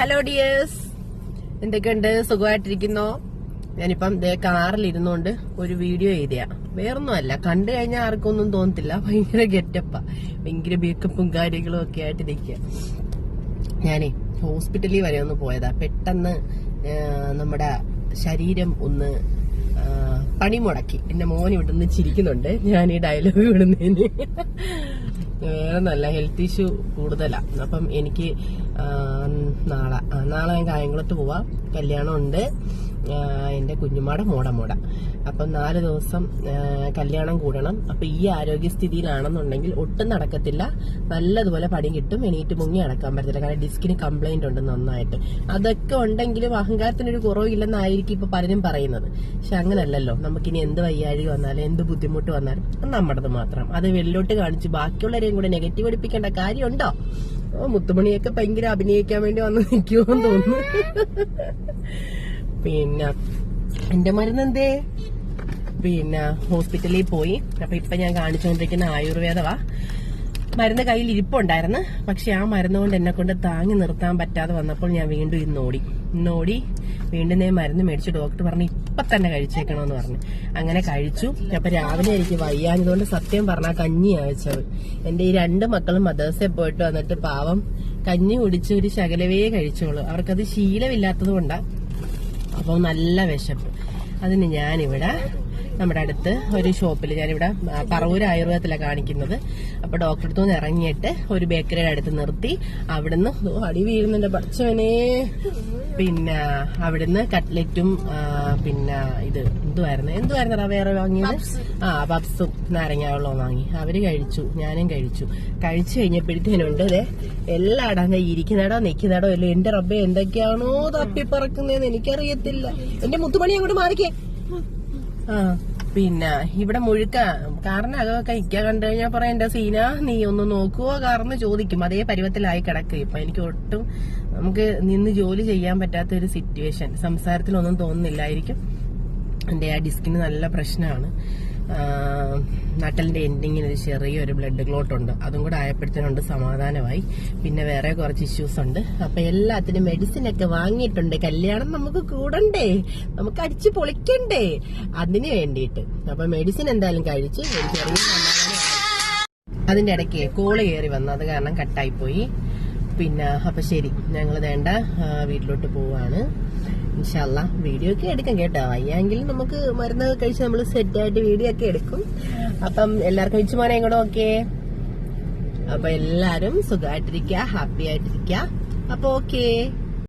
Hello dears എന്തൊക്കെയുണ്ട്? സുഖമായിട്ടിരിക്കുന്നോ? ഞാനിപ്പം ദേ കാറിൽ ഇരുന്നുകൊണ്ട് ഒരു വീഡിയോ ചെയ്തയാ വേറൊന്നുമല്ല കണ്ടു കഴിഞ്ഞാൽ ആർക്കൊന്നും തോന്നത്തില്ല. ഭയങ്കര ഗെറ്റപ്പാ. ഭയങ്കര മേക്കപ്പും കാര്യങ്ങളും ഒക്കെ ആയിട്ട് നിൽക്കുക ഞാനേ ഹോസ്പിറ്റലിൽ വരെ ഒന്ന് പോയതാ. പെട്ടെന്ന് നമ്മുടെ ശരീരം ഒന്ന് പണിമുടക്കി. എന്റെ മോൻ ഇവിടുന്ന് ചിരിക്കുന്നുണ്ട്. ഞാൻ ഈ ഡയലോഗ് വിടുന്നതിന് വേറെ നല്ല ഹെൽത്ത് ഇഷ്യൂ കൂടുതലാണ് അപ്പം എനിക്ക് നാളെ നാളെ ഞാൻ കായംകുളത്ത് പോവാം. കല്യാണം ഉണ്ട് എന്റെ കുഞ്ഞുമാടെ മോട മോട. അപ്പം നാല് ദിവസം കല്യാണം കൂടണം. അപ്പൊ ഈ ആരോഗ്യസ്ഥിതിയിലാണെന്നുണ്ടെങ്കിൽ ഒട്ടും നടക്കത്തില്ല. നല്ലതുപോലെ പണി കിട്ടും. എണീറ്റ് മുങ്ങി അടക്കാൻ പറ്റത്തില്ല. കാരണം ഡിസ്കിന് കംപ്ലൈന്റ് ഉണ്ട് നന്നായിട്ട്. അതൊക്കെ ഉണ്ടെങ്കിലും അഹങ്കാരത്തിനൊരു കുറവില്ലെന്നായിരിക്കും ഇപ്പൊ പലരും പറയുന്നത്. പക്ഷെ അങ്ങനല്ലല്ലോ. നമുക്കിനി എന്ത് വയ്യാഴിക വന്നാലും എന്ത് ബുദ്ധിമുട്ട് വന്നാലും നമ്മുടേത് മാത്രം. അത് വെള്ളോട്ട് കാണിച്ച് ബാക്കിയുള്ളവരെയും കൂടെ നെഗറ്റീവ് അടിപ്പിക്കേണ്ട കാര്യമുണ്ടോ? ഓ മുത്തുമണിയൊക്കെ ഭയങ്കര അഭിനയിക്കാൻ വേണ്ടി വന്ന് നിൽക്കുമോന്ന് തോന്നുന്നു. പിന്നെ എന്റെ മരുന്ന് എന്തേ പിന്നെ ഹോസ്പിറ്റലിൽ പോയി. അപ്പൊ ഇപ്പൊ ഞാൻ കാണിച്ചുകൊണ്ടിരിക്കുന്ന ആയുർവേദവാ മരുന്ന് കയ്യിൽ ഇരിപ്പുണ്ടായിരുന്നു. പക്ഷെ ആ മരുന്ന് കൊണ്ട് എന്നെ കൊണ്ട് താങ്ങി നിർത്താൻ പറ്റാതെ വന്നപ്പോൾ ഞാൻ വീണ്ടും ഇന്നോടി ഇന്നോടി വീണ്ടും ഞാൻ മരുന്ന് മേടിച്ചു ഡോക്ടർ പറഞ്ഞു ഇപ്പൊ തന്നെ കഴിച്ചേക്കണമെന്ന് പറഞ്ഞു. അങ്ങനെ കഴിച്ചു. അപ്പൊ രാവിലെ എനിക്ക് വയ്യാഞ്ഞതുകൊണ്ട് സത്യം പറഞ്ഞാൽ കഞ്ഞി അയച്ചത്. എന്റെ ഈ രണ്ട് മക്കളും മദേഴ്സിൽ പോയിട്ട് വന്നിട്ട് പാവം കഞ്ഞി കുടിച്ച് ഒരു ശകലവേ കഴിച്ചോളൂ. അവർക്കത് ശീലമില്ലാത്തത് കൊണ്ടാ അപ്പോൾ നല്ല വിശപ്പ്. അതിന് ഞാനിവിടെ നമ്മുടെ അടുത്ത് ഒരു ഷോപ്പിൽ ഞാനിവിടെ പറവൂർ ആയുർവേദത്തിലാണ് കാണിക്കുന്നത്. അപ്പൊ ഡോക്ടറെ അടുത്ത് നിന്ന് ഇറങ്ങിയിട്ട് ഒരു ബേക്കറിയുടെ അടുത്ത് നിർത്തി. അവിടുന്ന് അടി വീഴുന്നുണ്ട് പഠിച്ചവനെ പിന്നെ അവിടുന്ന് കട്ട്ലറ്റും പിന്നെ ഇത് എന്തുവായിരുന്നു? എന്തുവായിരുന്നടാ വേറെ വാങ്ങിയത്? ആ പപ്സും നാരങ്ങ വെള്ളവും വാങ്ങി. അവർ കഴിച്ചു ഞാനും കഴിച്ചു. കഴിച്ചു കഴിഞ്ഞപ്പോഴത്തേനുണ്ട് അതെ എല്ലായിടം ഇരിക്കുന്നടോ നിൽക്കുന്നടോ നിൽക്കുന്നിടോ ഇല്ല എന്റെ റബ്ബെ എന്തൊക്കെയാണോ തപ്പിപ്പറക്കുന്നതെന്ന് എനിക്കറിയത്തില്ല. എന്റെ മുത്തുമണി അങ്ങോട്ട് മാറിക്കേ. ആ. പിന്നെ ഇവിടെ മുഴുക്ക. അതൊക്കെ ഇക്ക കണ്ടു കഴിഞ്ഞാൽ പറയാം എന്റെ സീന നീ ഒന്ന് നോക്കുവോ? കാരണം ചോദിക്കും. അതേ പരുവത്തിലായി കിടക്കുക ഇപ്പൊ എനിക്ക് ഒട്ടും നമുക്ക് നിന്ന് ജോലി ചെയ്യാൻ പറ്റാത്ത ഒരു സിറ്റുവേഷൻ സംസാരത്തിലൊന്നും തോന്നുന്നില്ലായിരിക്കും. എന്റെ ആ ഡിസ്കിന് നല്ല പ്രശ്നമാണ് നട്ടലിന്റെ എൻഡിങ്ങിന് ഒരു ചെറിയൊരു ബ്ലഡ് ക്ലോട്ട് ഉണ്ട്. അതും കൂടെ ആയപ്പോഴത്തേനുണ്ട് സമാധാനമായി. പിന്നെ വേറെ കുറച്ച് ഇഷ്യൂസ് ഉണ്ട്. അപ്പൊ എല്ലാത്തിനും മെഡിസിൻ ഒക്കെ വാങ്ങിയിട്ടുണ്ട്. കല്യാണം നമുക്ക് കൂടണ്ടേ? നമുക്ക് അടിച്ച് പൊളിക്കണ്ടേ? അതിന് വേണ്ടിയിട്ട്. അപ്പൊ മെഡിസിൻ എന്തായാലും കഴിച്ച് ഒരു ചെറിയ അതിന്റെ ഇടയ്ക്ക് കോൾ കയറി വന്നു. അത് കാരണം കട്ടായി പോയി. പിന്നെ അപ്പൊ ശരി. ഞങ്ങൾ വേണ്ട വീട്ടിലോട്ട് പോവാണ്. ഇൻഷല്ല വീഡിയോ ഒക്കെ എടുക്കാം കേട്ടോ. അയ്യാങ്കിലും നമുക്ക് മരുന്ന് കഴിച്ച് നമ്മൾ സെറ്റ് ആയിട്ട് വീഡിയോ ഒക്കെ എടുക്കും. അപ്പം എല്ലാവർക്കും കഴിച്ചു മോനെ കൂടെ ഓക്കെ അപ്പൊ എല്ലാരും സുഖമായിട്ടിരിക്കുക ഹാപ്പി ആയിട്ടിരിക്കുക അപ്പൊ ഓക്കേ